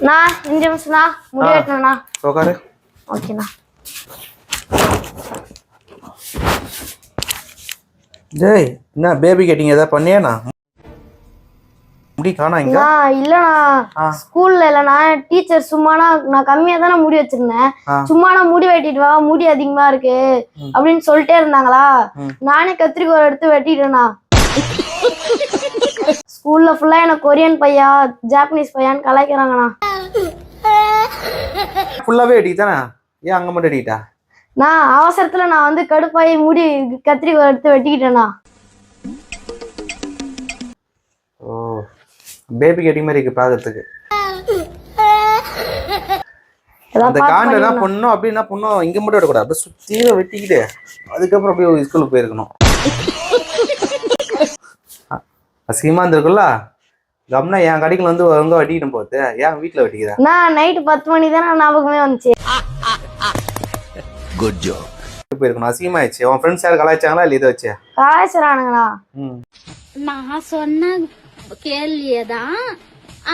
அண்ணா அஞ்சு நிமிஷம்ண்ணா முடி. வெட்டணும்ண்ணா உட்காரு ஓகேண்ணா டேய் என்ன பேபி கட்டிங் ஏதாவது பண்ணியாண்ணா? முடி காணா இங்க? இல்லண்ணா. ஸ்கூல்ல இல்லண்ணா டீச்சர் சும்மானா நான் கம்மியா தானே முடி வச்சிருந்தேன். சும்மானா முடி வெட்டிட்டு வா முடி அதிகமா இருக்கு. அப்படின்னு சொல்லிட்டே இருந்தாங்களா? நானே கத்திரிக்கோல் எடுத்து வெட்டிட்டேண்ணா. ஸ்கூல்ல ஃபுல்லா எனக்கு கொரியன் பையா ஜாப்பனீஸ் பையான்னு கலாய்க்கிறாங்கண்ணா. ஃபுல்லாவே தானே ஏன் அங்க மட்டும் வெட்டிட்டா நான் அவசரத்துல நான் வந்து கடுப்பாயி முடி கத்திரிக்கோல் எடுத்து வெட்டிக்கிட்டேண்ணா. ஓ பேபி கட்டிங் மாதிரி இருக்கு பாக்கிறதுக்கு அந்த காண்டு என்ன. பண்ணும் அப்படின்னா பண்ணும் இங்க மட்டும் விடக்கூடாது. அப்படியே சுத்தியில வெட்டிக்கிட்டு அதுக்கப்புறம் அப்படியே ஸ்கூலுக்கு போயிருக்கணும். அசிங்கமா இருந்திருக்குல்ல கம்னா என் கடைக்குள்ள வந்து ஒழுங்கா வெட்டிக்கிட்டு போகுது ஏன் வீட்டுல வெட்டிக்கிற? நான் நைட்டு பத்து மணி தானே ஞாபகமே வந்துச்சு. போயிருக்கணும் அசிங்கமாயிடுச்சு. உன் ஃப்ரெண்ட்ஸ் யாரும் கலாய்ச்சாங்களா இல்லை இதை வச்சு? கலாய்ச்சறானுங்கண்ணா ம். நான் சொன்ன கேள்வியதான்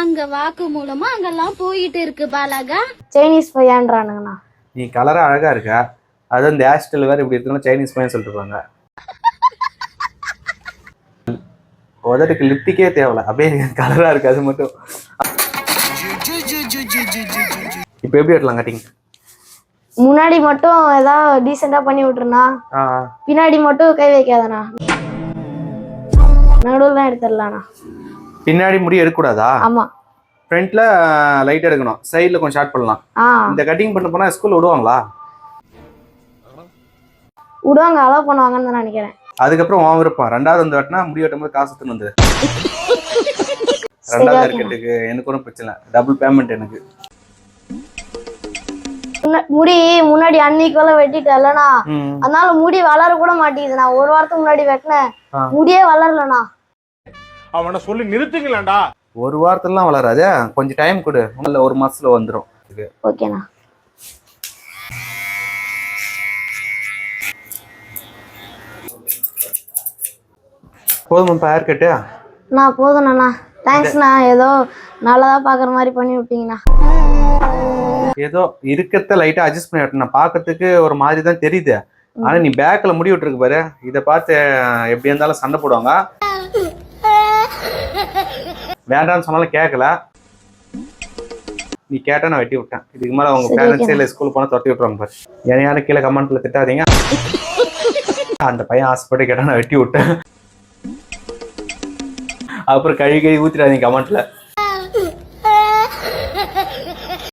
அங்க வாக்கு மூலமா அங்கெல்லாம் போயிட்டு இருக்கு பாலகா. சைனீஸ் பையான்றானுங்கண்ணா. நீ கலரா அழகா இருக்க? அது இந்த ஹேர் ஸ்டைல் வேற இப்படி இருக்குன்னு சைனீஸ் பையன் சொல்லிட்டு இருப்பாங்க. உதட்டுக்கு லிப்டிக்கே தேவையில்ல அப்படியே கலரா இருக்கு அது மட்டும். இப்போ எப்படி வெட்டலாம் கட்டிங் முன்னாடி மட்டும் ஏதாவது டீசெண்டா பண்ணி விட்டுருண்ணா. ஆ பின்னாடி மட்டும் கை வைக்காதண்ணா. நடுவில் தான் எடுத்துடலாண்ணா. பின்னாடி முடி எடுக்கக்கூடாதா? ஆமா. ஃப்ரண்ட்ல லைட் எடுக்கணும். சைடில் கொஞ்சம் ஷார்ட் பண்ணலாம். இந்த கட்டிங் பண்ண போனா ஸ்கூல் விடுவாங்களா? விடுவாங்க அலோவ் பண்ணுவாங்கன்னு தான் நினைக்கிறேன். அதுக்கப்புறம் உன் விருப்பம். ரெண்டாவது வந்து வெட்டினா முடி வெட்டும் போது காசு எடுத்துன்னு வந்து ரெண்டாவது. இருக்கட்டுக்கு எனக்கு ஒன்றும் பிரச்சனை டபுள் பேமெண்ட் எனக்கு. முடி முன்னாடி அன்னைக்குள்ள வெட்டிட்டேன்லண்ணா ம். அதனால முடி வளர கூட மாட்டேங்குது நான் ஒரு வாரத்துக்கு முன்னாடி வெட்டினேன். முடியே வளரலண்ணா. அவனை சொல்லி நிறுத்துங்களேன்டா. ஒரு வாரத்துலலாம் வளராது. கொஞ்சம் டைம் கொடு. இல்லை ஒரு மாசத்துல வந்துடும் ஓகேண்ணா. போதுமாப்பா ஹேர் கட்டு நான் போதுண்ணா தேங்க்ஸ்ண்ணா ஏதோ நல்லதா பாக்குற மாதிரி பண்ணி விட்டீங்கண்ணா. ஏதோ இருக்கிறத லைட்டா அட்ஜஸ்ட் பண்ணி வெட்டணும் பார்க்கறதுக்கு ஒரு மாதிரி தான் தெரியுது. ஆனா நீ பேக்ல முடி விட்டுருக்கு பாரு. இதை பார்த்து எப்படி இருந்தாலும் சண்டை போடுவாங்க. வேண்டாம்னு சொன்னாலும் கேட்கல நீ கேட்டா நான் வெட்டி விட்டேன். இதுக்கு மேல சரி, பேரண்ட்ஸே. இல்லை ஸ்கூல் போனா துரத்தி விட்டுருவாங்க பாரு. யாரும் கீழே கமெண்ட்ல திட்டாதீங்க. அந்த பையன் ஆசைப்பட்டு கேட்டா நான் வெட்டி விட்டேன். அப்புறம் கழுவி கழுவி ஊத்திடாதீங்க கமெண்ட்ல